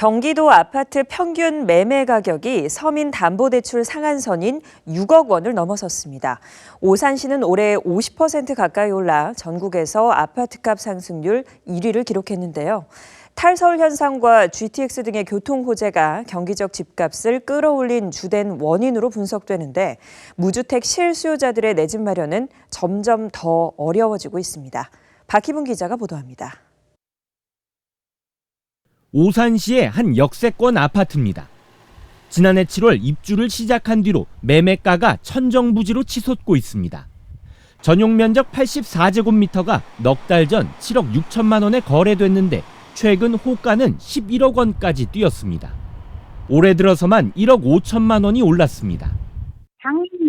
경기도 아파트 평균 매매 가격이 서민 담보대출 상한선인 6억 원을 넘어섰습니다. 오산시는 올해 50% 가까이 올라 전국에서 아파트값 상승률 1위를 기록했는데요. 탈서울 현상과 GTX 등의 교통 호재가 경기적 집값을 끌어올린 주된 원인으로 분석되는데 무주택 실수요자들의 내 집 마련은 점점 더 어려워지고 있습니다. 박희분 기자가 보도합니다. 오산시의 한 역세권 아파트입니다. 지난해 7월 입주를 시작한 뒤로 매매가가 천정부지로 치솟고 있습니다. 전용 면적 84제곱미터가 넉 달 전 7억 6천만 원에 거래됐는데 최근 호가는 11억 원까지 뛰었습니다. 올해 들어서만 1억 5천만 원이 올랐습니다.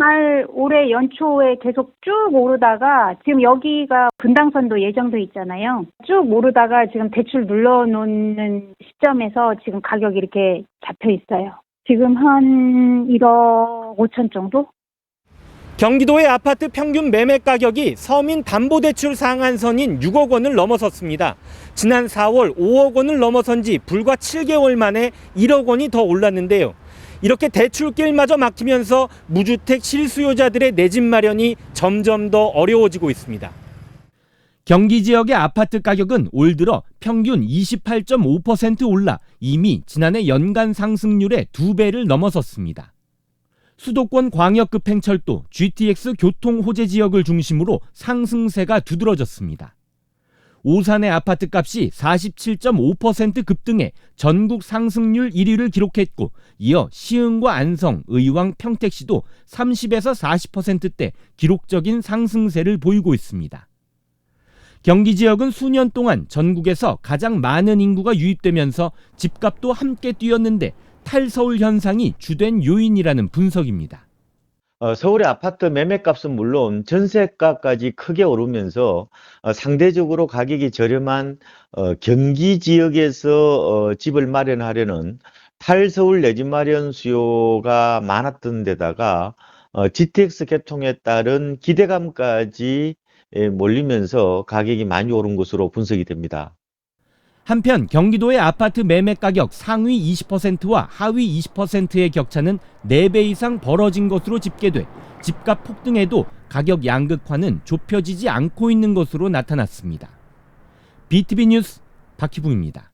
작년말 올해 연초에 계속 쭉 오르다가 지금 여기가 분당선도 예정돼 있잖아요. 쭉 오르다가 지금 대출 눌러놓는 시점에서 지금 가격이 이렇게 잡혀 있어요. 지금 한 1억 5천 정도? 경기도의 아파트 평균 매매 가격이 서민 담보대출 상한선인 6억 원을 넘어섰습니다. 지난 4월 5억 원을 넘어선 지 불과 7개월 만에 1억 원이 더 올랐는데요. 이렇게 대출길마저 막히면서 무주택 실수요자들의 내 집 마련이 점점 더 어려워지고 있습니다. 경기 지역의 아파트 가격은 올 들어 평균 28.5% 올라 이미 지난해 연간 상승률의 두 배를 넘어섰습니다. 수도권 광역급행철도 GTX 교통 호재 지역을 중심으로 상승세가 두드러졌습니다. 오산의 아파트 값이 47.5% 급등해 전국 상승률 1위를 기록했고 이어 시흥과 안성, 의왕, 평택시도 30에서 40%대 기록적인 상승세를 보이고 있습니다. 경기 지역은 수년 동안 전국에서 가장 많은 인구가 유입되면서 집값도 함께 뛰었는데 탈서울 현상이 주된 요인이라는 분석입니다. 어, 서울의 아파트 매매값은 물론 전세가까지 크게 오르면서 어, 상대적으로 가격이 저렴한 어, 경기 지역에서 어, 집을 마련하려는 탈서울 내집 마련 수요가 많았던 데다가 어, GTX 개통에 따른 기대감까지 예, 몰리면서 가격이 많이 오른 것으로 분석이 됩니다. 한편 경기도의 아파트 매매 가격 상위 20%와 하위 20%의 격차는 4배 이상 벌어진 것으로 집계돼 집값 폭등에도 가격 양극화는 좁혀지지 않고 있는 것으로 나타났습니다. BTV 뉴스 박희붕입니다.